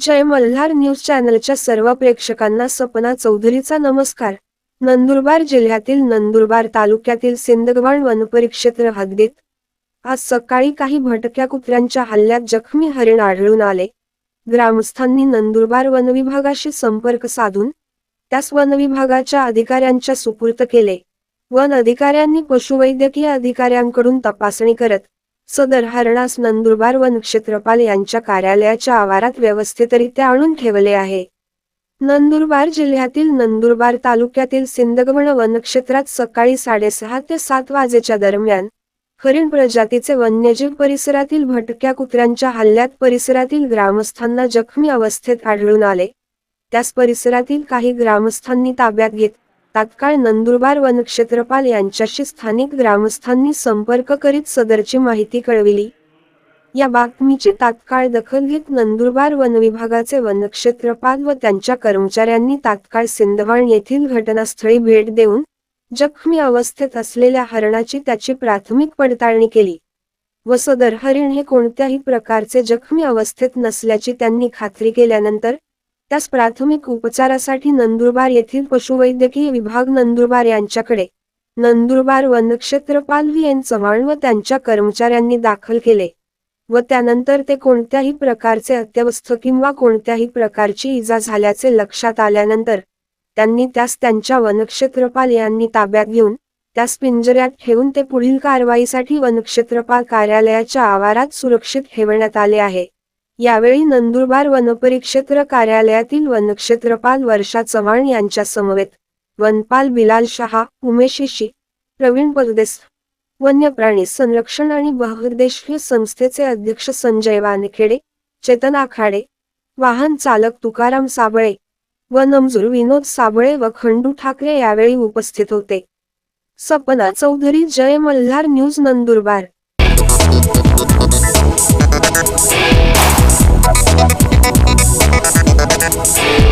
जय Malhar news चॅनलच्या सर्व प्रेक्षकांना सपना चौधरीचा नमस्कार. नंदुरबार जिल्ह्यातील नंदुरबार तालुक्यातील सिंदगवाण वनपरिक्षेत्र हद्दीत आज सकाळी काही भटक्या कुत्र्यांच्या हल्ल्यात जखमी हरिण आढळून आले. ग्रामस्थांनी नंदुरबार वनविभागाशी संपर्क साधून त्यास वनविभागाच्या अधिकाऱ्यांच्या सुपूर्त केले. वन अधिकाऱ्यांनी पशुवैद्यकीय अधिकाऱ्यांकडून तपासणी करत सदर हरणास नंदुरबार व नक्षत्रपाल यांच्या कार्यालयाच्या आवारात व्यवस्थितरित्या आणून ठेवले आहे. नंदुरबार जिल्ह्यातील नंदुरबार तालुक्यातील सिंदगवण वनक्षेत्रात सकाळी साडेसहा ते सात वाजेच्या दरम्यान हरिण प्रजातीचे वन्यजीव परिसरातील भटक्या कुत्र्यांच्या हल्ल्यात परिसरातील ग्रामस्थांना जखमी अवस्थेत आढळून आले. त्यास परिसरातील काही ग्रामस्थांनी ताब्यात घेत तात्काळ नंदुरबार वनक्षेत्रपाल यांच्याशी स्थानिक ग्रामस्थांनी संपर्क करीत सदरची माहिती कळविली. या बातमीची तात्काळ दखल घेत नंदुरबार वनविभागाचे वनक्षेत्रपाल व त्यांच्या कर्मचाऱ्यांनी तात्काळ सिंदवाण येथील घटनास्थळी भेट देऊन जखमी अवस्थेत असलेल्या हरणाची त्याची प्राथमिक पडताळणी केली. व सदर हरिण हे कोणत्याही प्रकारचे जखमी अवस्थेत नसल्याची त्यांनी खात्री केल्यानंतर त्यास प्राथमिक उपचारासाठी नंदुरबार येथील पशुवैद्यकीय विभाग नंदुरबार यांच्याकडे नंदुरबार वनक्षेत्रपाल पालवी एन चव्हाण व त्यांच्या कर्मचाऱ्यांनी दाखल केले व त्यानंतर ते कोणत्याही प्रकारचे अत्यवस्थ किंवा कोणत्याही प्रकारची इजा झाल्याचे लक्षात आल्यानंतर त्यांनी त्यास त्यांच्या वनक्षेत्रपाल यांनी ताब्यात घेऊन त्यास पिंजऱ्यात ठेवून ते पुढील कारवाईसाठी वनक्षेत्रपाल कार्यालयाच्या आवारात सुरक्षित ठेवण्यात आले आहे. यावेळी नंदुरबार वनपरिक्षेत्र कार्यालयातील वनक्षेत्रपाल वर्षा चव्हाण यांच्या समवेत वनपाल बिलाल शहा उमेश प्रवीण परदेस वन्यप्राणी संरक्षण आणि बहुउद्देशीय संस्थेचे अध्यक्ष संजय वानखेडे चेतन आखाडे वाहन चालक तुकाराम साबळे व नमजूर विनोद साबळे व खंडू ठाकरे यावेळी उपस्थित होते. सपना चौधरी जय मल्हार न्यूज नंदुरबार. Música